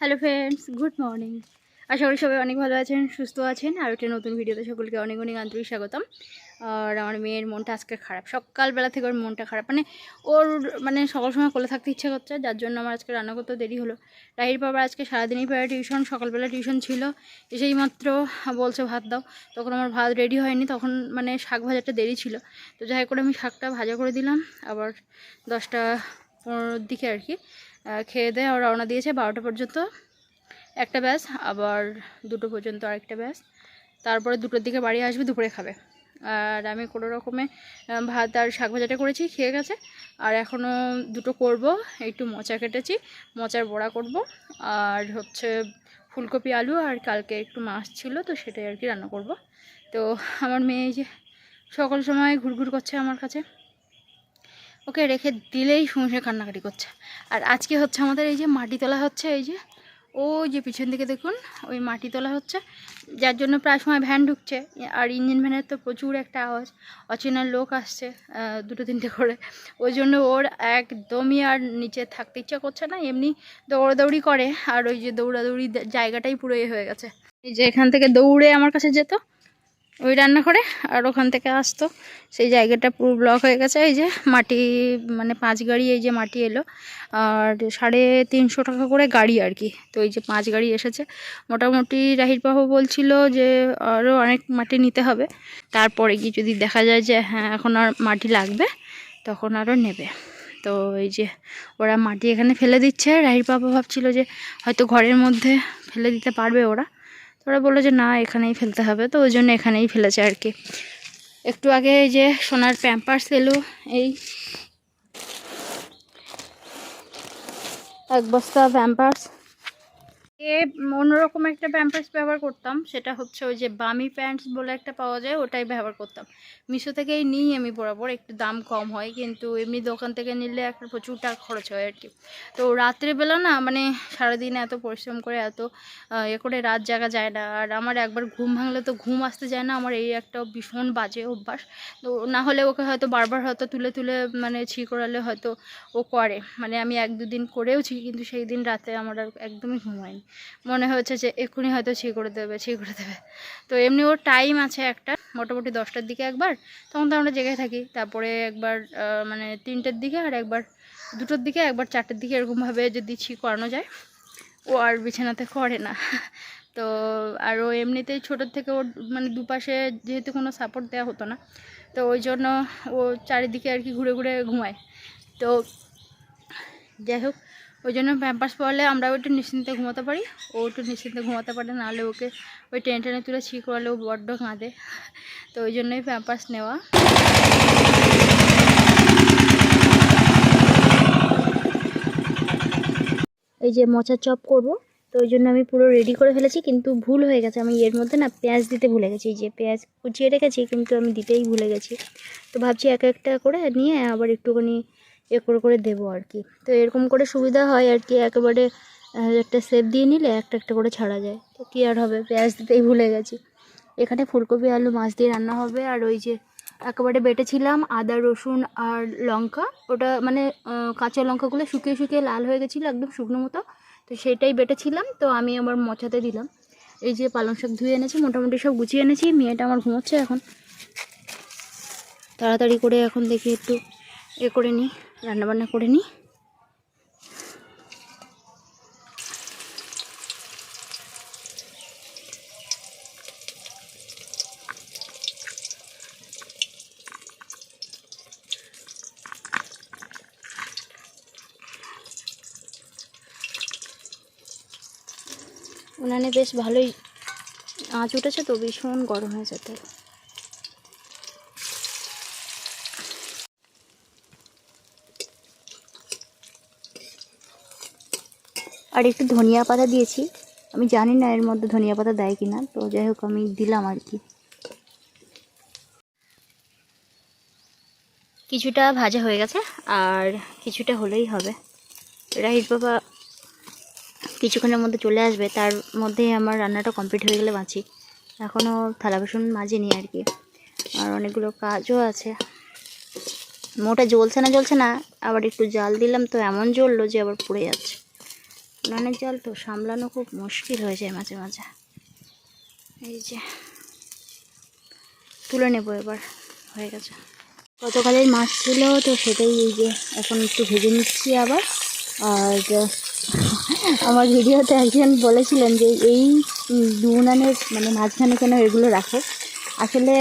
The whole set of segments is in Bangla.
হ্যালো ফ্রেন্ডস গুড মর্নিং আশা করি সবাই অনেক ভালো আছেন, সুস্থ আছেন। আর একটা নতুন ভিডিওতে সকলকে অনেক অনেক আন্তরিক স্বাগতম। আর আমার মেয়ের মনটা আজকে খারাপ। সকালবেলা থেকে ওর মনটা খারাপ। মানে ওর মানে সকাল সময় কোলে থাকতে ইচ্ছা করছে, যার জন্য আমার আজকে রান্না করতে দেরি হলো। রাহির বাবা আজকে সারাদিনই প্রায় টিউশন, সকালবেলা টিউশন ছিল। এসেই মাত্র বলছে, ভাত দাও। তখন আমার ভাত রেডি হয়নি। তখন মানে শাক ভাজাটা দেরি ছিল। তো যাই করে আমি শাকটা ভাজা করে দিলাম। আবার দশটা পনেরোর দিকে আর কি খেয়ে দেয়ে রওনা দিয়েছে বারোটা পর্যন্ত। একটা ব্যাস, আবার দুটো পর্যন্ত আরেকটা ব্যাস। তারপরে দুটোর দিকে বাড়ি আসবে, দুপুরে খাবে। আর আমি কোনো রকমে ভাত আর শাক ভাজাটা করেছি, খেয়ে গেছে। আর এখনও দুটো করব, একটু মোচা কেটেছি, মোচার বড়া করব। আর হচ্ছে ফুলকপি, আলু আর কালকে একটু মাছ ছিল, তো সেটাই আর কি রান্না করব। তো আমার মেয়ে যে, সকল সময় ঘুরঘুর করছে আমার কাছে। ওকে রেখে দিলেই শুঁসে কান্নাকাটি করছে। আর আজকে হচ্ছে আমাদের এই যে মাটি তোলা হচ্ছে, এই যে, ওই যে পিছন দিকে দেখুন, ওই মাটি তোলা হচ্ছে, যার জন্য প্রায় সময় ভ্যান ঢুকছে। আর ইঞ্জিন ভ্যানের তো প্রচুর একটা আওয়াজ, অচেনা লোক আসছে দুটো তিনটে করে। ওই জন্য ওর একদমই আর নিচে থাকতে ইচ্ছা করছে না, এমনি দৌড়াদৌড়ি করে। আর ওই যে দৌড়াদৌড়ি জায়গাটাই পুরো হয়ে গেছে। এই যে এখান থেকে দৌড়ে আমার কাছে যেত ওই রান্না করে আর ওখান থেকে আসতো। সেই জায়গাটা পুরো ব্লক হয়ে গেছে। এই যে মাটি মানে পাঁচ গাড়ি এই যে মাটি এলো। আর সাড়ে তিনশো টাকা করে গাড়ি আর কি। তো এই যে পাঁচ গাড়ি এসেছে। মোটামুটি রাহির বাবু বলছিল যে আরও অনেক মাটি নিতে হবে। তারপরে কি যদি দেখা যায় যে হ্যাঁ এখন আর মাটি লাগবে, তখন আরও নেবে। তো এই যে ওরা মাটি এখানে ফেলে দিচ্ছে। রাহির বাবা ভাবছিল যে হয়তো ঘরের মধ্যে ফেলে দিতে পারবে ওরা। ওরা বলল যে, না, এখানেই ফেলতে হবে। তো ওই জন্য এখানেই ফেলেছে আর কি। একটু আগে এই যে সোনার প্যাম্পার্স এলো, এই এক বস্তা প্যাম্পার্স এ অন্যরকম একটা প্যাম্পার্স ব্যবহার করতাম, সেটা হচ্ছে ওই যে বামি প্যান্টস বলে একটা পাওয়া যায়, ওটাই ব্যবহার করতাম। মিশো থেকেই নিই আমি বরাবর, একটু দাম কম হয়, কিন্তু এমনি দোকান থেকে নিলে একটা প্রচুর টাকা খরচ হয় আর কি। তো রাত্রেবেলা না মানে সারাদিন এত পরিশ্রম করে, এত এ করে রাত জাগা যায় না, আর আমার একবার ঘুম ভাঙলে তো ঘুম আসতে যায় না, আমার এই একটা ভীষণ বাজে অভ্যাস। তো না হলে ওকে হয়তো বারবার হয়তো তুলে তুলে মানে ছি করালে হয়তো ও করে মানে আমি এক দুদিন করেওছি, কিন্তু সেই দিন রাতে আমার আর একদমই ঘুম হয়নি। মনে হচ্ছে যে এক্ষুনি হয়তো ছি করে দেবে ছি করে দেবে। তো এমনি ওর টাইম আছে একটা, মোটামুটি দশটার দিকে একবার, তখন তো আমরা জেগে থাকি। তারপরে একবার মানে তিনটের দিকে আর একবার দুটোর দিকে, একবার চারটের দিকে এরকমভাবে যদি ছি করানো যায়, ও আর বিছানাতে করে না। তো আর ও এমনিতেই ছোটোর থেকে ওর মানে দুপাশে যেহেতু কোনো সাপোর্ট দেওয়া হতো না, তো ওই জন্য ও চারিদিকে আর কি ঘুরে ঘুরে ঘুমায়। তো যাই হোক ওই জন্য প্যাম্পার্স পরলে আমরাও একটু নিশ্চিন্তে ঘুমাতে পারি। ও একটু নিশ্চিন্তে ঘুমাতে পারে, নাহলে ওকে ওই টেনে টেনে তুলে ছি করালে ও বড্ড কাঁদে। তো ওই জন্যই প্যাম্পার্স নেওয়া। এই যে মোচার চপ করব, তো ওই জন্য আমি পুরো রেডি করে ফেলেছি, কিন্তু ভুল হয়ে গেছে। আমি এর মধ্যে না পেঁয়াজ দিতে ভুলে গেছি যে পেঁয়াজ কুচিয়ে রেখেছি, কিন্তু আমি দিতেই ভুলে গেছি। তো ভাবছি এক একটা করে নিয়ে আবার একটুখানি এ করে করে দেবো আর কি। তো এরকম করে সুবিধা হয় আর কি, একেবারে একটা সেপ দিয়ে নিলে একটা একটা করে ছাড়া যায়। তো কী আর হবে পেঁয়াজ দিতেই ভুলে গেছি। এখানে ফুলকপি, আলু, মাছ দিয়ে রান্না হবে। আর ওই যে একেবারে বেটেছিলাম আদা, রসুন আর লঙ্কা। ওটা মানে কাঁচা লঙ্কাগুলো শুকিয়ে শুকিয়ে লাল হয়ে গেছিল, একদম শুকনো মতো। তো সেটাই বেটেছিলাম। তো আমি আমার মোচাতে দিলাম। এই যে পালং শাক ধুয়ে এনেছি, মোটামুটি সব গুছিয়ে এনেছি। মেয়েটা আমার ঘুমোচ্ছে এখন। তাড়াতাড়ি করে এখন দেখি একটু এ করে নিই। রান্নাবান্না করে নিই। উনানে বেশ ভালোই আঁচ উঠেছে তো ভীষণ গরম হয়ে যেতে আর একটু ধনিয়া পাতা দিয়েছি। আমি জানি না এর মধ্যে ধনিয়া পাতা দেয় কিনা, তো যাই হোক আমি দিলাম আর কি। কিছুটা ভাজা হয়ে গেছে, আর কিছুটা হলেই হবে। রাহিস বাবা কিছুক্ষণের মধ্যে চলে আসবে, তার মধ্যেই আমার রান্নাটা কমপ্লিট হয়ে গেলে বাঁচি। এখনও থালা বাসন মাজিনি আর কি। আর অনেকগুলো কাজও আছে। মোটা জ্বলছে না জ্বলছে না, আবার একটু জাল দিলাম, তো এমন জ্বললো যে আবার পুড়ে যাচ্ছে। উনানের জল তো সামলানো খুব মুশকিল হয়ে যায় মাঝে মাঝে। এই যে, তুলে নেব এবার, হয়ে গেছে। গতকালের মাছ ছিল, তো সেটাই এই যে, এখন একটু ভেজে নিচ্ছি আবার। আর, আমার ভিডিওতে একজন বলেছিলেন যে এই দু উনানের মানে মাঝখানে কেন এগুলো রাখো? আসলে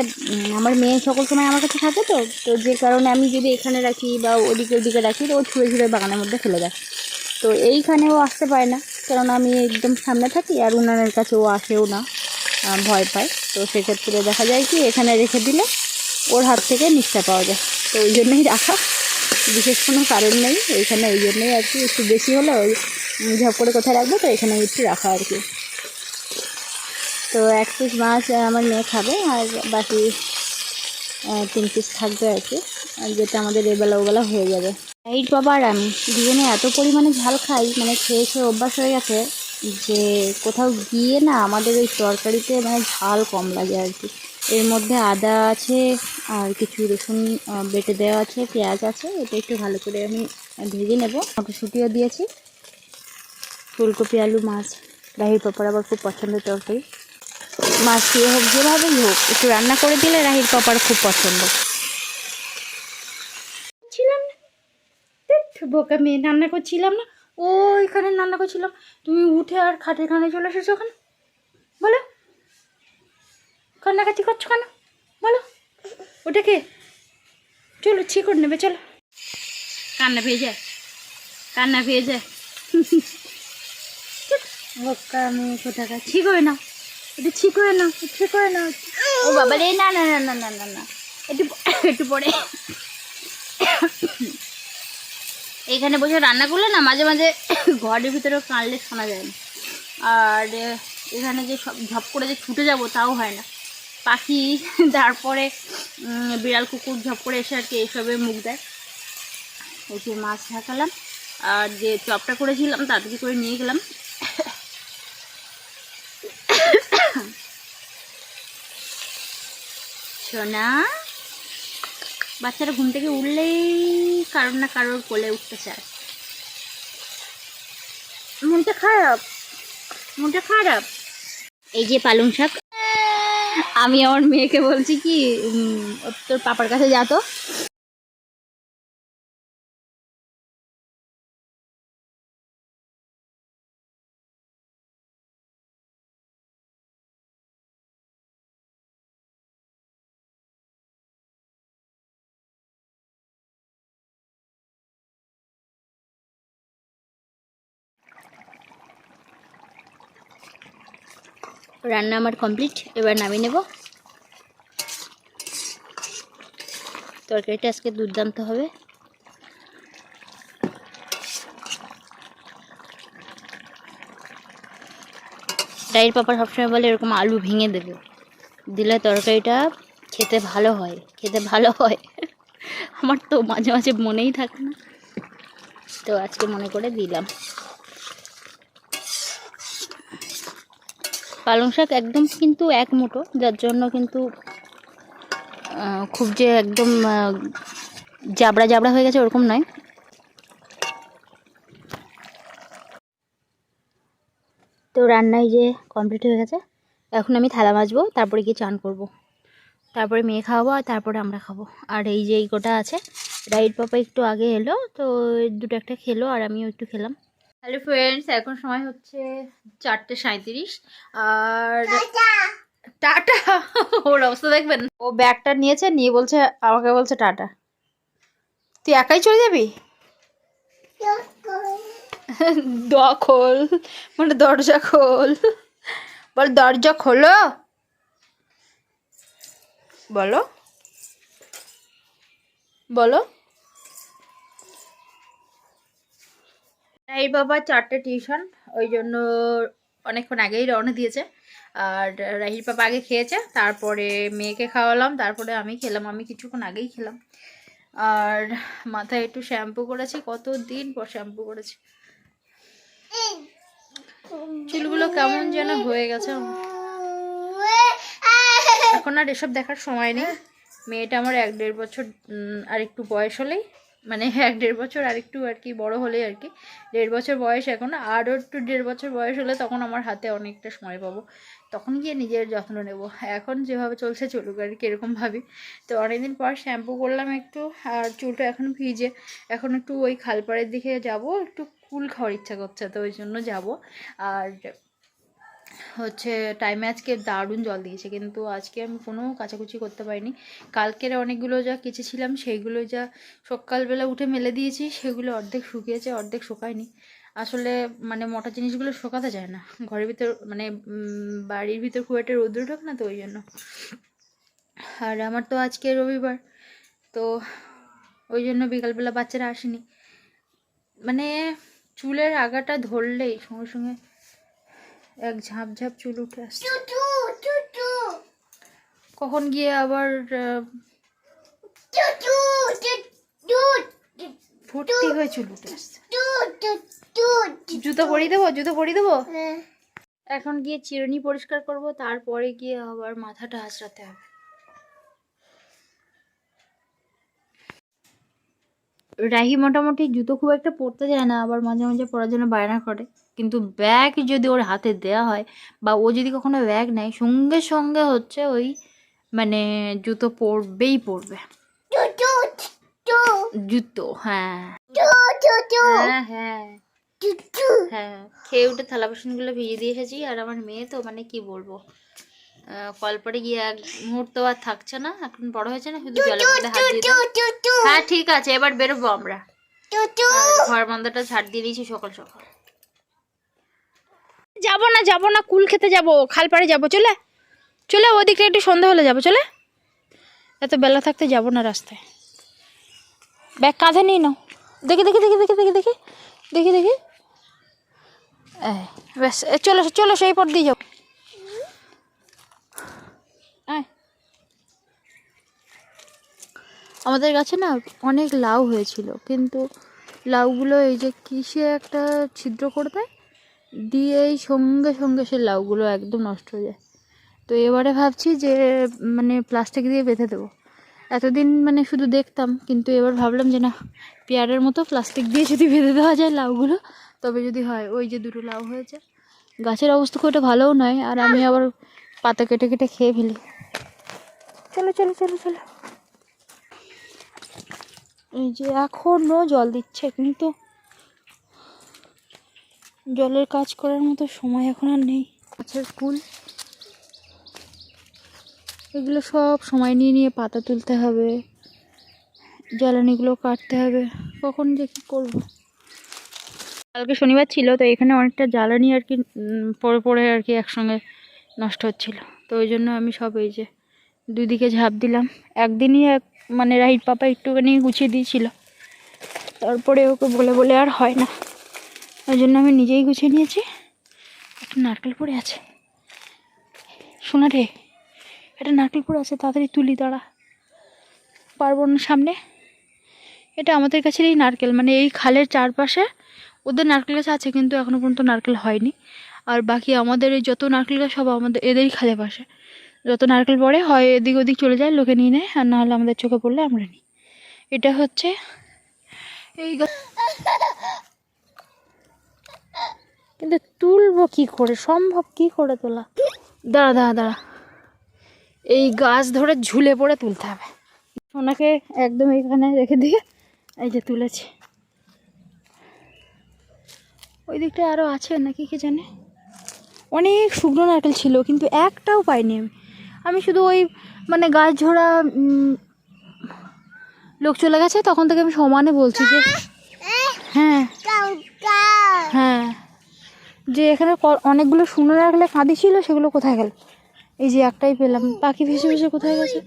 আমার মেয়ে সকল সময় আমার কাছে থাকে তো তো যে কারণে আমি যদি এখানে রাখি বা ওদিকে ওদিকে রাখি, তো ও ছুঁড়ে ছুঁড়ে বাগানের মধ্যে ফেলে দেয়। তো এইখানেও আসতে পারে না। কারণ আমি একদম সামনে থাকি আর উনানের কাছে ও আসেও না ভয় পায়। তো সেক্ষেত্রে দেখা যায় কি, এখানে রেখে দিলে ওর হাত থেকে নিষ্ঠা পাওয়া যায়। তো ওই জন্যই রাখা। বিশেষ কোনো কারণ নেই। এইখানে এই জন্যই আর কি, একটু বেশি হলে ওই ঝপ করে কোথায় রাখব, তো এখানে একটু রাখা আর কি। তো এক পিস মাছ আমার মেয়ে খাবে আর বাকি তিন পিস থাকবে আর কি। যেটা আমাদের এবেলা ওবেলা হয়ে যাবে। এই বাবা আর আমি দুজনে এত পরিমাণে ঝাল খাই মানে খেয়ে খেয়ে অভ্যাস হয়ে গেছে যে কোথাও গিয়ে না আমাদের ওই তরকারিতে মানে ঝাল কম লাগে আর কি। এর মধ্যে আদা আছে আর কিছু রসুন বেটে দেওয়া আছে, পেঁয়াজ আছে, এটা একটু ভালো করে আমি ভেজে নেব। মটরশুঁটিও দিয়েছি, ফুলকপি, আলু, মাছ, রাহির পাপড় আবার খুব পছন্দের তরকারি। মাছ দিয়ে হোক, যেভাবেই হোক, একটু রান্না করে দিলে রাহির পাপার খুব পছন্দ। বোকা মেয়ে রান্না করছিলাম না? ও এখানে রান্না করছিলাম তুমি উঠে আর খাটের খানে চলে এসেছ ওখানে বলো। কান্নাকাটি করছ কেন? বলো। ওটা কে? চলো ঠিক করে নেবে, চলো। কান্না পেয়ে যায়। কান্না পেয়ে যায়। বোকা মেয়ে কোথাকার? ছি করে নাও। একটু ছি করে নাও ছি করে নাও। ও বাবা রে না না না না না না না। একটু একটু পরে। এইখানে বসে রান্না করলে না মাঝে মাঝে ঘরের ভিতরেও কানলে শোনা যায় না। আর এখানে যে সব ঝপ করে যে ছুটে যাব তাও হয় না। পাখি তারপরে বিড়াল, কুকুর ঝপ করে এসে আর কি এইসবে মুখ দেয়। এই যে মাছ ঢাকালাম। আর যে চপটা করেছিলাম তাড়াতাড়ি করে নিয়ে গেলাম। সোনা বাচ্চারা ঘুম থেকে উঠলেই কারোর না কারোর কোলে উঠতে চায়। মনটা খারাপ মনটা খারাপ। এই যে পালং শাক, আমি আমার মেয়েকে বলছি কি তোর পাপার কাছে যা তো। রান্না আমার কমপ্লিট এবার নামিয়ে নেব। তরকারিটা আজকে দুর্দান্ত হবে। ডাইর পাপা সবসময় বলে এরকম আলু ভেঙে দেবে। দিলে তরকারিটা খেতে ভালো হয়, খেতে ভালো হয়। আমার তো মাঝে মাঝে মনেই থাকে না। তো আজকে মনে করে দিলাম। পালং শাক একদম কিন্তু এক মুঠো, যার জন্য কিন্তু খুব যে একদম জাবড়া জাবড়া হয়ে গেছে ওরকম নয়। তো রান্নায় যে কমপ্লিট হয়ে গেছে, এখন আমি থালা মাজবো, তারপরে গিয়ে চান করব। তারপরে মেয়ে খাওয়াবো আর তারপরে আমরা খাব। আর এই যে এই গোটা আছে, রাইট পাপা একটু আগে এলো, তো দুটো একটা খেলো আর আমিও একটু খেলাম। হ্যালো ফ্রেন্ডস এখন সময় হচ্ছে চারটে সাঁত্রিশ আর টাটা। ওর অবস্থা দেখবেন। ও ব্যাগটা নিয়েছে নিয়ে বলছে আমাকে বলছে টাটা। তুই একাই চলে যাবি? খোল মানে দরজা খোল। বল দরজা খোলো। বলো। বলো। এই বাবা চারটে টিউশন, ওই জন্য অনেকক্ষণ আগেই রওনা দিয়েছে। আর রাহির পাপা আগে খেয়েছে, তারপরে মেয়েকে খাওয়ালাম, তারপরে আমি খেলাম, আমি কিছুক্ষণ আগেই খেলাম। আর মাথায় একটু শ্যাম্পু করেছি কত দিন পর শ্যাম্পু করেছি। চুলগুলো কেমন যেন হয়ে গেছে এখন আর এসব দেখার সময় নেই। মেয়েটা আমার এক দেড় বছর আর একটু বয়স হলেই মানে এক দেড় বছর আর একটু আর কি, বড় হলে আর কি। দেড় বছর বয়স এখন আরও একটু দেড় বছর বয়স হলে তখন আমার হাতে অনেকটা সময় পাবো। তখন গিয়ে নিজের যত্ন নেব। এখন যেভাবে চলছে চলুক আর কি, এরকম ভাবি। তো অনেকদিন পর শ্যাম্পু করলাম একটু, আর চুলটা এখন ভিজে, এখন একটু ওই খালপাড়ের দিকে যাব, একটু কুল খাওয়ার ইচ্ছা করছে, তো ওই জন্য যাব। আর হচ্ছে টাইমে আজকে দারুণ জল দিয়েছে। কিন্তু আজকে আমি কোনো কাচাকুচি করতে পারিনি। কালকের অনেকগুলো যা কেচেছিলাম, সেইগুলো যা সকালবেলা উঠে মেলে দিয়েছি, সেগুলো অর্ধেক শুকিয়েছে, অর্ধেক শুকায়নি। আসলে মানে মোটা জিনিসগুলো শোকাতে যায় না। ঘরের ভিতর মানে বাড়ির ভিতর খুব একটা রোদ্র ঢোক না তো ওই জন্য। আর আমার তো আজকে রবিবার, তো ওই জন্য বিকালবেলা বাচ্চারা আসেনি। মানে চুলের আগাটা ধরলেই সঙ্গে সঙ্গে এক ঝাঁপ ঝাঁপ চুল উঠে আসছে। কখন গিয়ে আবার ভর্তি হয়ে চুল উঠে আসছে। জুতো পরিয়ে দেবো জুতো পরিয়ে দেবো? এখন গিয়ে চিরুনি পরিষ্কার করব তারপরে গিয়ে আবার মাথাটা আঁচড়াতে হবে। রাহি মোটামুটি জুতো খুব একটা পরতে যায় না আবার মাঝে মাঝে পরার জন্য বায়না করে। কিন্তু ব্যাগ যদি ওর হাতে দেওয়া হয় বা ও যদি কখনো ব্যাগ নেয় সঙ্গে সঙ্গে হচ্ছে ওই মানে জুতো পরবেই পরবে। জুতো হ্যাঁ। হ্যাঁ হ্যাঁ। হ্যাঁ খেয়ে উঠে থালা বাসনগুলো ভিজিয়ে দিয়ে এসেছি আর আমার মেয়ে তো মানে কি বলব কলপারে গিয়ে এক মুহূর্ত আর থাকছে না এখন বড় হয়েছে না শুধু জলের মধ্যে হাত দিয়ে হ্যাঁ ঠিক আছে এবার বেরোবো আমরা। ঘর বন্ধাটা ছাড় দিয়ে দিয়েছি সকাল সকাল। যাব না যাব না, কুল খেতে যাব, খালপাড়ে যাব, চলে চলে, ওদিকে একটু সন্ধ্যা হলে যাব, চলে। এত বেলা থাকতে যাব না রাস্তায়। ব্যাগ কাঁধে নিয়ে নাও। দেখি দেখি দেখি দেখি দেখি দেখি দেখি দেখি। ব্যাস চলো চলো, সেই পর দিয়ে যাও। আমাদের গাছে না অনেক লাউ হয়েছিল, কিন্তু লাউগুলো এই যে কিসে একটা ছিদ্র করে দেয় দিয়েই সঙ্গে সঙ্গে সে লাউগুলো একদম নষ্ট হয়ে যায়। তো এবারে ভাবছি যে মানে প্লাস্টিক দিয়ে বেঁধে দেবো। এতদিন মানে শুধু দেখতাম, কিন্তু এবার ভাবলাম যে না, পেয়ারের মতো প্লাস্টিক দিয়ে যদি বেঁধে দেওয়া যায় লাউগুলো, তবে যদি হয়, ওই যে দুটো লাউ হয়েছে, গাছের অবস্থা খুব একটা ভালোও নয়, আর আমি আবার পাতা কেটে কেটে খেয়ে ফেলি। চলো চলো চলো চলো। এই যে এখনও জল দিচ্ছে, কিন্তু জলের কাজ করার মতো সময় এখন আর নেই। গাছের ফুল। এগুলো সব সময় নিয়ে নিয়ে পাতা তুলতে হবে। জ্বালানিগুলো কাটতে হবে। কখন যে কী করব? কালকে শনিবার ছিল, তো এখানে অনেকটা জ্বালানি আর কি পড়ে পড়ে আর কি একসঙ্গে নষ্ট হচ্ছিল। তো ওই জন্য আমি সব এই যে দুদিকে ঝাঁপ দিলাম। একদিনই এক মানে রাহির পাপা একটুখানি গুছিয়ে দিয়েছিল। তারপরে ওকে বলে বলে আর হয় না। ওই জন্য আমি নিজেই গুছিয়ে নিয়েছি। একটা নারকেল পড়ে আছে। শোনা রে এটা নারকেল পড়ে আছে, তাড়াতাড়ি তুলি, দাঁড়া। পারব না সামনে। এটা আমাদের কাছের এই নারকেল মানে এই খালের চারপাশে ওদের নারকেল গাছ আছে, কিন্তু এখনও পর্যন্ত নারকেল হয়নি। আর বাকি আমাদের এই যত নারকেল গাছ সব আমাদের, এদেরই খালের পাশে। যত নারকেল পড়ে, হয় এদিক ওদিক চলে যায়, লোকে নিয়ে নেয়, আর নাহলে আমাদের চোখে পড়লে আমরা নিই। এটা হচ্ছে এই কিন্তু তুলবো কি করে? সম্ভব কি করে তোলা? দাঁড়া দাঁড়া দাঁড়া। এই গাছ ধরে ঝুলে পড়ে তুলতে হবে। ওনাকে একদম এখানে রেখে দিয়ে এই যে তুলেছি। ওই দিকটা আরও আছে নাকি কে জানে? অনেক শুকনো নারকেল ছিল কিন্তু একটাও পাইনি আমি। আমি শুধু ওই মানে গাছ ঝোড়া লোক চলে গেছে তখন থেকে আমি সমানে বলছি যে হ্যাঁ। হ্যাঁ। যে এখানে অনেকগুলো শুকনো নারকেলে কাঁদি ছিল, সেগুলো কোথায় গেল? এই যে একটাই পেলাম। পাখি ভেসে ভেসে কোথায় গেছে?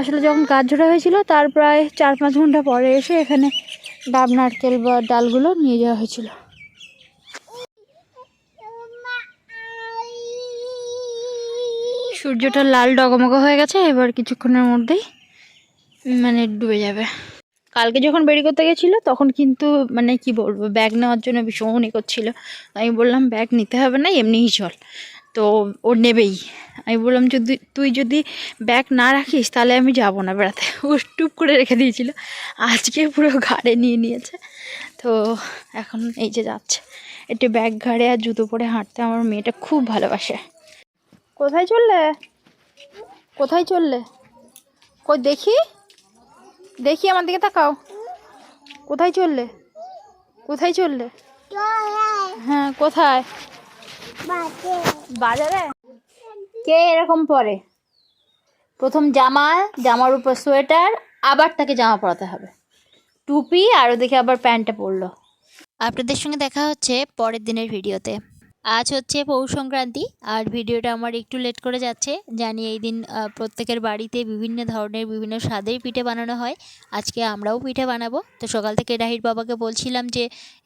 আসলে যখন গাছ ঝোড়া হয়েছিল, তার প্রায় চার পাঁচ ঘণ্টা পরে এসে এখানে ডাব, নারকেল বা ডালগুলো নিয়ে যাওয়া হয়েছিল। সূর্যটা লাল ডগমগা হয়ে গেছে, এবার কিছুক্ষণের মধ্যেই মানে ডুবে যাবে। কালকে যখন বেরি করতে গেছিল, তখন কিন্তু মানে কি বলব ব্যাগ নেওয়ার জন্য ভীষণ ই করছিল। আমি বললাম ব্যাগ নিতে হবে না, এমনিই চল। তো ও নেবেই। আমি বললাম, যদি, তুই যদি ব্যাগ না রাখিস, তাহলে আমি যাব না। বেড়াতে। ও টুপ করে রেখে দিয়েছিল। আজকে পুরো ঘাড়ে নিয়ে নিয়েছে। তো এখন এই যে যাচ্ছে। একটু ব্যাগ ঘাড়ে আর জুতো পরে হাঁটতে আমার মেয়েটা খুব ভালোবাসে। কোথায় চললে? কোথায় চললে? কই, দেখি? দেখি আমার দিকে তাকাও। কোথায় চললে? কোথায় চললে? হ্যাঁ কোথায়? বাজারে। কে এরকম পরে? প্রথম জামা জামার উপর সোয়েটার, আবার তাকে জামা পরাতে হবে। টুপি আর ওদিকে আবার প্যান্টটা পরলো। আপনাদের সঙ্গে দেখা হচ্ছে পরের দিনের ভিডিওতে। আজ হচ্ছে পৌষ সংক্রান্তি, আর ভিডিওটা আমার একটু লেট করে যাচ্ছে। জানি এই দিন প্রত্যেকের বাড়িতে বিভিন্ন ধরনের বিভিন্ন স্বাদের পিঠে বানানো হয়। আজকে আমরাও পিঠে বানাবো। তো সকাল থেকে রাহির বাবাকে বলছিলাম যে,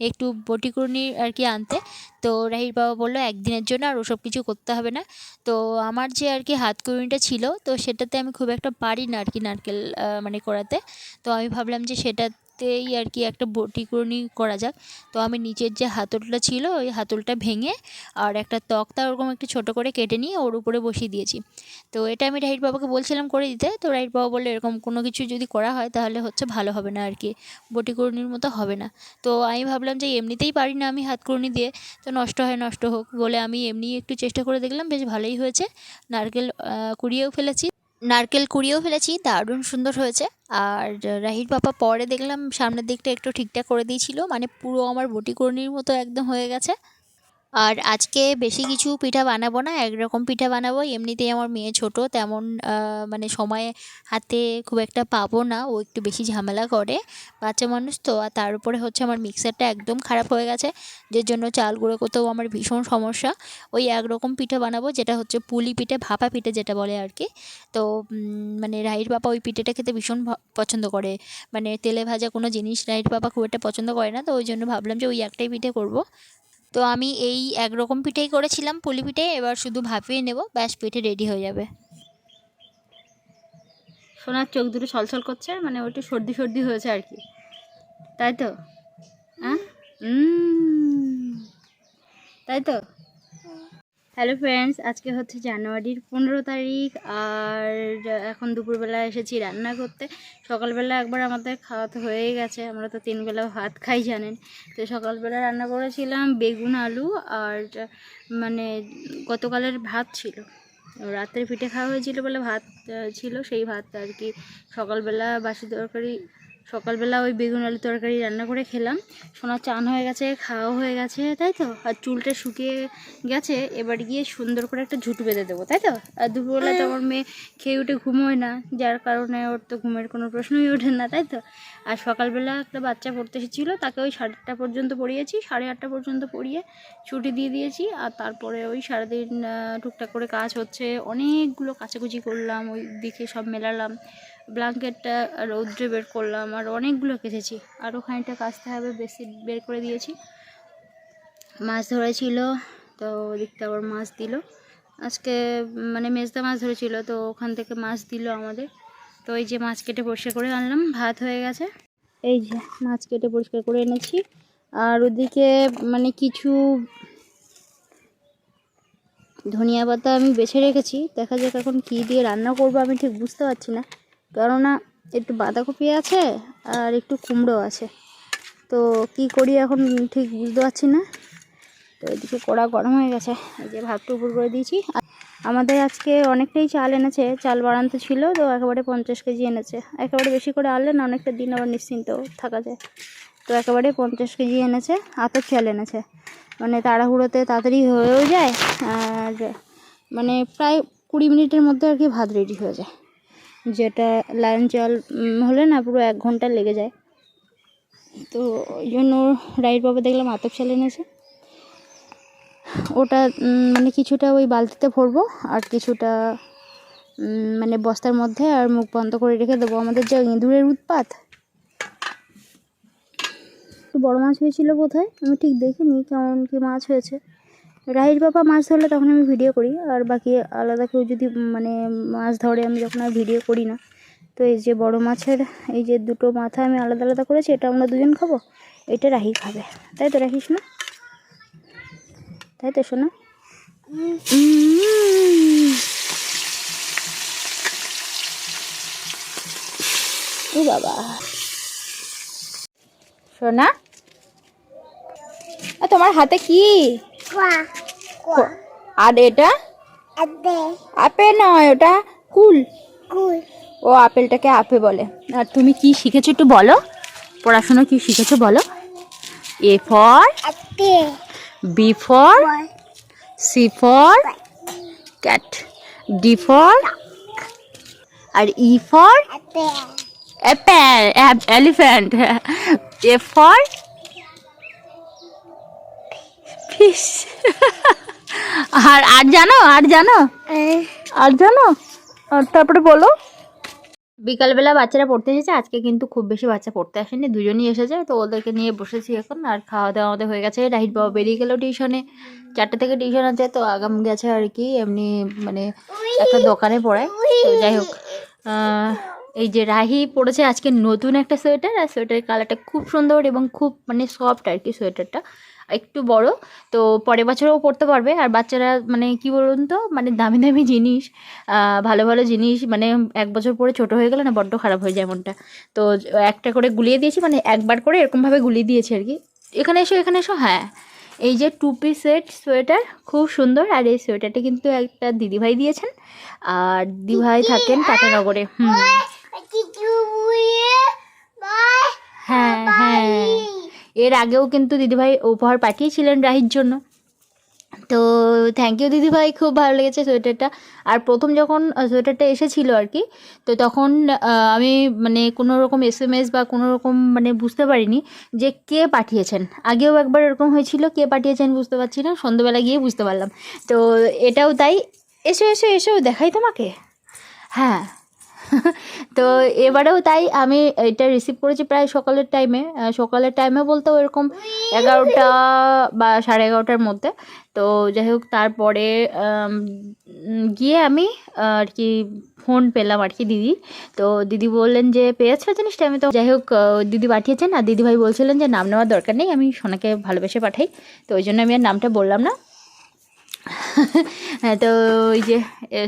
একটু বটিকুর্নি আর কি আনতে। তো রাহির বাবা বলল, একদিনের জন্য আর ওসব কিছু করতে হবে না। তো আমার যে আর কি হাতকুড়িটা ছিল, তো সেটাতে আমি খুব একটা পারি না আর কি নারকেল মানে করাতে। তো আমি ভাবলাম যে সেটাতেই আর কি একটা বটিকুর্নি করা যাক। তো আমি নিচের যে হাতলটা ছিল, ওই হাতলটা ভেঙে আর একটা তক্তা ওরকম একটু ছোটো করে কেটে নিয়ে ওর উপরে বসিয়ে দিয়েছি। তো এটা আমি রাহির বাবাকে বলছিলাম করে দিতে, তো রাহির বাবা বলল এরকম কোনো কিছু যদি করা হয় তাহলে হচ্ছে ভালো হবে না আর কি বটিকুর্নির মতো হবে না। তো আমি ভাবলাম যে এমনিতেই পারি না আমি হাতকুর্নি দিয়ে, তো নষ্ট হয়, নষ্ট হোক বলে আমি এমনি একটু চেষ্টা করে দেখলাম, বেশ ভালোই হয়েছে। নারকেল কুড়িয়েও ফেলেছি। নারকেল কুড়িয়েও ফেলেছি, দারুণ সুন্দর হয়েছে। আর রাহির পাপা পরে দেখলাম সামনের দিকটা একটু ঠিকঠাক করে দিয়েছিল মানে পুরো আমার বটিকর্ণির মতো একদম হয়ে গেছে। আর আজকে বেশি কিছু পিঠা বানাবো না, একরকম পিঠা বানাবো। এমনিতেই আমার মেয়ে ছোট, তেমন মানে সময় হাতে খুব একটা পাবো না, ও একটু বেশি ঝামেলা করে বাচ্চা মানুষ তো। আর তার উপরে হচ্ছে আমার মিক্সারটা একদম খারাপ হয়ে গেছে, যে জন্য চাল গুঁড়ো করতেও আমার ভীষণ সমস্যা। ওই একরকম পিঠে বানাবো, যেটা হচ্ছে পুলি পিঠে, ভাপা পিঠে যেটা বলে আর কি। তো মানে রাহির বাবা ওই পিঠেটা খেতে ভীষণ পছন্দ করে। মানে তেলে ভাজা কোনো জিনিস রাহির বাবা খুব একটা পছন্দ করে না, তো ওই জন্য ভাবলাম যে ওই একটাই পিঠে করব। তো আমি এই একরকম পিঠেই করেছিলাম, পুলি পিঠে। এবার শুধু ভাপিয়ে নেব, ব্যাস পিঠে রেডি হয়ে যাবে। সোনার চোখ দুটো ছলছল করছে মানে ওটা সর্দি সর্দি হয়েছে আর কি। তাই তো? হ্যাঁ? তাই তো? হ্যালো ফ্রেন্ডস আজকে হচ্ছে জানুয়ারির পনেরো তারিখ আর এখন দুপুরবেলা এসেছি রান্না করতে। সকালবেলা একবার আমাদের খাওয়াতে হয়ে গেছে, আমরা তো তিনবেলা ভাত খাই জানেন। তো সকালবেলা রান্না করেছিলাম বেগুন, আলু আর মানে গতকালের ভাত ছিল। রাত্রে পিঠে খাওয়া হয়েছিল বলে ভাত ছিল, সেই ভাত আর কি সকালবেলা বাসি তরকারি সকালবেলা ওই বেগুন আলু তরকারি রান্না করে খেলাম। সোনার চান হয়ে গেছে খাওয়া হয়ে গেছে, তাই তো? আর চুলটা শুকিয়ে গেছে, এবার গিয়ে সুন্দর করে একটা ঝুঁটু বেঁধে দেবো, তাই তো? আর দুপুরবেলা তো আমার মেয়ে খেয়ে উঠে ঘুমোয় না, যার কারণে ওর তো ঘুমের কোনো প্রশ্নই ওঠে না, তাই তো? আর সকালবেলা একটা বাচ্চা পড়তে এসেছিল, তাকে ওই সাড়ে আটটা পর্যন্ত পড়িয়েছি, সাড়ে আটটা পর্যন্ত পড়িয়ে ছুটি দিয়ে দিয়েছি, আর তারপরে ওই সারাদিন টুকটাক করে কাজ হচ্ছে, অনেকগুলো কাচাকুচি করলাম, ওই দিকে সব মেলালাম। ব্ল্যাঙ্কেটটা রৌদ্রে বের করলাম আর অনেকগুলো কেচেছি আরও খানিকটা কাচতে হবে, বেশি বের করে দিয়েছি। মাছ ধরেছিল, তো ওদিকটা আবার মাছ দিল। আজকে মানে মেজদা মাছ ধরেছিল, তো ওখান থেকে মাছ দিল আমাদের। তো এই যে মাছ কেটে পরিষ্কার করে আনলাম, ভাত হয়ে গেছে। এই যে মাছ কেটে পরিষ্কার করে এনেছি। আর ওদিকে মানে কিছু ধনিয়া পাতা আমি বেছে রেখেছি। দেখা যাক এখন কী দিয়ে রান্না করব, আমি ঠিক বুঝতে পারছি না। কেননা একটু বাঁধাকপি আছে আর একটু কুমড়ো আছে। তো কি করি এখন ঠিক বুঝতে পারছি না। তো এদিকে কড়া গরম হয়ে গেছে, এই যে ভাতটা উপর করে দিয়েছি। আমাদের আজকে অনেকটাই চাল এনেছে, চাল বাড়ান্ত ছিল, তো একেবারে পঞ্চাশ কেজি এনেছে। একেবারে বেশি করে আনলে না অনেকটা দিন আবার নিশ্চিন্ত থাকা যায়। তো একেবারে পঞ্চাশ কেজি এনেছে আতপ চাল এনেছে। মানে তাড়াহুড়োতে তাড়াতাড়ি হয়েও যায়, আর মানে প্রায় কুড়ি মিনিটের মধ্যে আর কি ভাত রেডি হয়ে যায়। যেটা লাইন উম, হলে না পুরো এক ঘণ্টা লেগে যায়। তো ওই জন্য রাইট বাবা দেখলাম আতপ চাল এনেছে ওটা মানে কিছুটা ওই বালতিতে ভরবো আর কিছুটা মানে বস্তার মধ্যে আর মুখ বন্ধ করে রেখে দেবো। আমাদের যা ইঁদুরের উৎপাত বড় মাছ হয়েছিল বোধহয় আমি ঠিক দেখিনি কেমন কি মাছ হয়েছে। রাহির বাবা মাছ ধরলে তখন আমি ভিডিও করি আর বাকি আলাদা কেউ যদি মানে মাছ ধরে আমি যখন আর ভিডিও করি না। তো এই যে বড় মাছের এই যে দুটো মাথা আমি আলাদা আলাদা করেছি এটা আমরা দুজন খাব? এটা রাহি খাবে। তাই তো রাখিস না তাই তো শোনা। ও বাবা। আ, তোমার হাতে কি? আর এটা? আপেল। নয় ওটা কুল। ও আপেলটাকে আপে বলে। আর তুমি কি শিখেছো একটু বলো? পড়াশোনা কি শিখেছো বলো? A for? B for? C for? Cat. D for? R E for? Apple elephant. A for? Fish. আর আর জানো আর জানো? আর জানো? আর তারপরে বলো। বিকালবেলা বাচ্চারা পড়তে এসেছে, আজকে কিন্তু খুব বেশি বাচ্চা পড়তে আসেনি, দুজনই এসেছে, তো ওদেরকে নিয়ে বসেছি এখন, আর খাওয়া দাওয়া আমাদের হয়ে গেছে। রাহিত বাবা বেরিয়ে গেলো টিউশনে, চারটে থেকে টিউশন আছে, তো আগাম গেছে আর কি, এমনি মানে একটা দোকানে পড়ায়, তো যাই হোক এই যে রাহি পড়েছে আজকে নতুন একটা সোয়েটার, আর সোয়েটারের কালারটা খুব সুন্দর এবং খুব মানে সফট আর কি সোয়েটারটা। একটু বড় তো পরের বছরও পড়তে পারবে। আর বাচ্চারা মানে কি বলুন তো মানে দামি দামি জিনিস ভালো ভালো জিনিস মানে এক বছর পরে ছোট হয়ে গেলে না বড্ড খারাপ হয়ে যায় মনটা। তো একটা করে গুলিয়ে দিয়েছি মানে একবার করে এরকমভাবে গুলিয়ে দিয়েছি আর কি। এখানে এসো এখানে এসো হ্যাঁ। এই যে টু পিস সেট সোয়েটার খুব সুন্দর। আর এই সোয়েটারটা কিন্তু একটা দিদিভাই দিয়েছেন। আর দিদিভাই থাকেন টাটানগরে হুম। হ্যাঁ হ্যাঁ। এর আগেও কিন্তু দিদিভাই উপহার পাঠিয়েছিলেন রাহির জন্য। তো থ্যাংক ইউ দিদিভাই, খুব ভালো লেগেছে সোয়েটারটা। আর প্রথম যখন সোয়েটারটা এসেছিল আর কি, তো তখন আমি মানে কোনো রকম এস এম এস বা কোনো রকম মানে বুঝতে পারিনি যে কে পাঠিয়েছেন। আগেও একবার এরকম হয়েছিল, কে পাঠিয়েছেন বুঝতে পারছি না, সন্ধ্যেবেলা গিয়ে বুঝতে পারলাম। তো এটাও তাই। এসো এসো এসো, দেখাই তোমাকে। হ্যাঁ তো এবারেও তাই আমি এটা রিসিভ করেছি প্রায় সকালের টাইমে সকালের টাইমে বলতে ওরকম এগারোটা বা সাড়ে এগারোটার মধ্যে। তো যাই হোক, তারপরে গিয়ে আমি আর কি ফোন পেলাম আর কি দিদি। তো দিদি বললেন যে, পেয়েছ জিনিসটা? আমি তো যাই হোক দিদি পাঠিয়েছেন। আর দিদিভাই বলছিলেন যে, নাম নেওয়ার দরকার নেই। আমি সোনাকে ভালোবেসে পাঠাই। তো ওই জন্য আমি আর নামটা বললাম না। তো ওই যে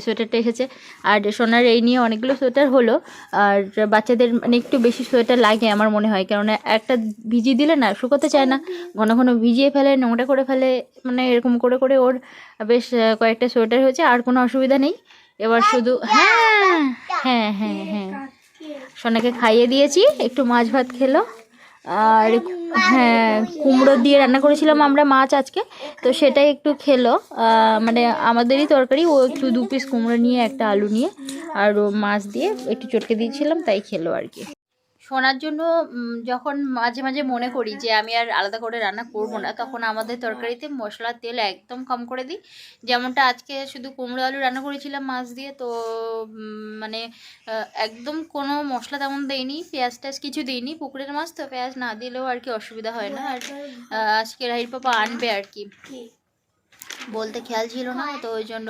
সোয়েটারটা এসেছে। আর সোনার এই নিয়ে অনেকগুলো সোয়েটার হলো। আর বাচ্চাদের মানে একটু বেশি সোয়েটার লাগে আমার মনে হয়। কেননা একটা ভিজিয়ে দিলে না শুকোতে চায় না। ঘন ঘন ভিজিয়ে ফেলে নোংরা করে ফেলে মানে এরকম করে করে ওর বেশ কয়েকটা সোয়েটার হয়েছে। আর কোনো অসুবিধা নেই। এবার শুধু হ্যাঁ হ্যাঁ হ্যাঁ হ্যাঁ। সোনাকে খাইয়ে দিয়েছি। একটু মাছ ভাত খেলো। আর হ্যাঁ কুমড়ো দিয়ে রান্না করেছিলাম আমরা মাছ আজকে, তো সেটাই একটু খেলো। মানে আমাদেরই তরকারি, ও একটু দু পিস কুমড়ো নিয়ে, একটা আলু নিয়ে, আর মাছ দিয়ে একটু চটকে দিয়েছিলাম, তাই খেলো আর কি। শোনার জন্য যখন মাঝে মাঝে মনে করি যে আমি আর আলাদা করে রান্না করব না তখন আমাদের তরকারিতে মশলার তেল একদম কম করে দিই। যেমনটা আজকে শুধু কুমড়ো আলু রান্না করেছিলাম মাছ দিয়ে তো মানে একদম কোনো মশলা তেমন দেইনি পেঁয়াজ টেয়াজ কিছু দিইনি পুকুরের মাছ তো পেঁয়াজ না দিলেও আর কি অসুবিধা হয় না। আর আজকে রাহির পাপা আনবে আর কি? বলতে খেয়াল ছিল না তো ওই জন্য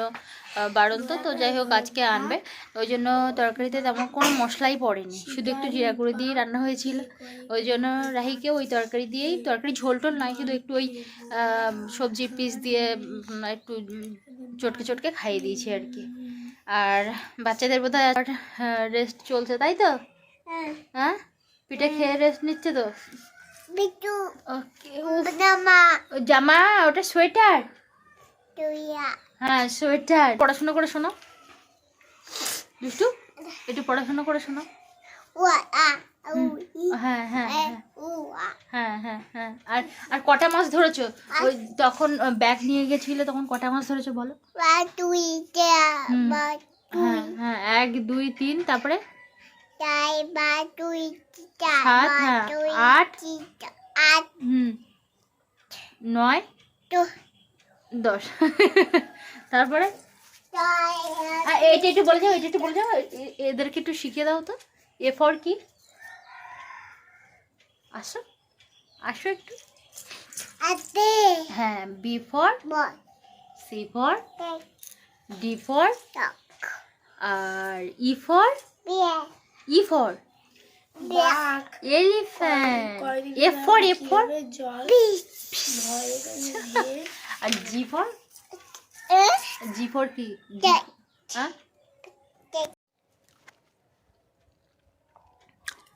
বারণ তো তো যাই হোক আজকে আনবে। ওই জন্য তরকারিতে তেমন কোনো মশলাই পড়েনি শুধু একটু জিরা করে দিয়ে রান্না হয়েছিল। ওই জন্য রাহিকে ওই তরকারি দিয়েই তরকারি ঝোল টোল নয় শুধু একটু ওই সবজির পিস দিয়ে একটু চটকে চটকে খাইয়ে দিয়েছি আর কি। আর বাচ্চাদের বোধহয় রেস্ট চলছে তাই তো? হ্যাঁ। পিঠে খেয়ে রেস্ট নিচ্ছে তো? জামা। ওটা সোয়েটার হ্যাঁ সোয়েটার। পড়াশোনা করে শোনো। দুষ্টু একটু পড়াশোনা করে শোনো। হ্যাঁ হ্যাঁ হ্যাঁ। হ্যাঁ হ্যাঁ হ্যাঁ। আর আর কটা মাছ ধরেছো? ওই তখন ব্যাগ নিয়ে গেছিলে তখন কটা মাছ ধরেছো বলো? হ্যাঁ হ্যাঁ এক দুই তিন তারপরে? সাত হ্যাঁ আট। হুম। নয়। দশ। তারপরে? আর এইটা একটু বলে যাও এটা একটু বলে যাও এ- এদেরকে একটু শিখিয়ে দাও তো। এ ফর কি? আসো আসো একটু। হ্যাঁ B for C for D for R E for E for. Elephant F for F for. R G for G for কি? হ্যাঁ?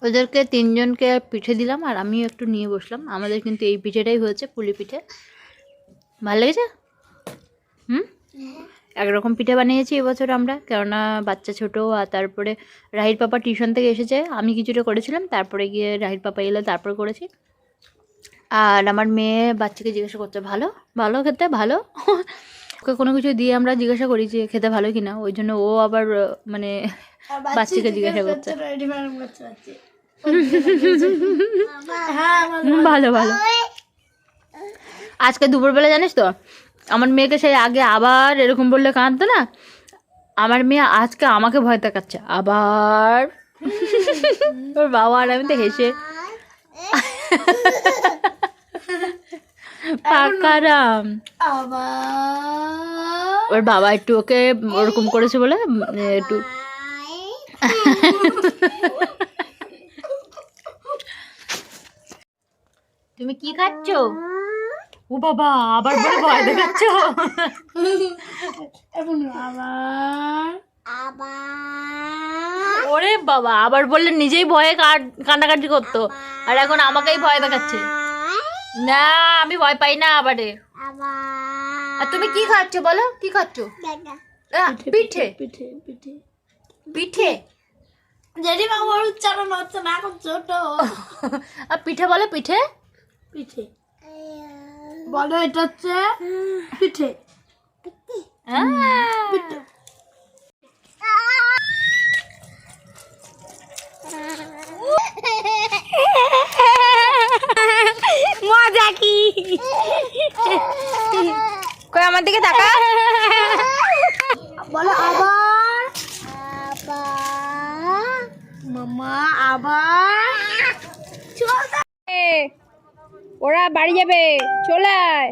ওদেরকে তিনজনকে পিঠে দিলাম আর আমিও একটু নিয়ে বসলাম। আমাদের কিন্তু এই পিঠেটাই হয়েছে পুলি পিঠে। ভালো লেগেছে? হুম? একরকম পিঠে বানিয়েছি এবছর আমরা কেননা বাচ্চা ছোট আর তারপরে রাহির পাপা টিউশন থেকে এসেছে। আমি কিছুটা করেছিলাম তারপরে গিয়ে রাহির পাপা এলো তারপর করেছি। আর আমার মেয়ে বাচ্চাকে জিজ্ঞাসা করছে ভালো? ভালো খেতে? ভালো? ওকে কোনো কিছু দিয়ে আমরা জিজ্ঞাসা করি যে খেতে ভালো কি না ওই জন্য ও আবার মানে বাচ্চাকে জিজ্ঞাসা করছে ভালো ভালো। আজকে দুপুরবেলা জানিস তো আমার মেয়েকে সেই আগে আবার এরকম বললে কাঁদতো না? আমার মেয়ে আজকে আমাকে ভয় দেখাচ্ছে আবার। ওর বাবা আর আমি তো হেসে। পাকারাম। ওর বাবা একটু ওকে ওরকম করেছে বলে একটু তুমি কি খাচ্ছ? ও বাবা আবার বলে ভয় দেখাচ্ছ। ওরে বাবা আবার বললে নিজেই ভয়ে কাট- কান্নাকাটি করতো। আর এখন আমাকেই ভয় দেখাচ্ছে। না আমি ভয় পাই না আবারে। আর তুমি কি খাচ্ছ বলো? কি খাচ্ছ? পিঠে পিঠে। পিঠে পিঠে জেঠিমা ওর উচ্চারণ হচ্ছে না এখন ছোট। আর পিঠে বলো পিঠে? পিঠে। বলো এটা হচ্ছে পিঠে। আহ, মজা কি? কই আমার দিকে তাকা বলো আবার। মামা আবার। ওরা বাড়ি যাবে। চলে আয়।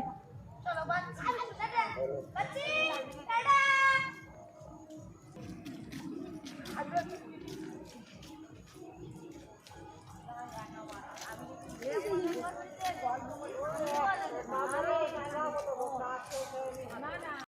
Mana?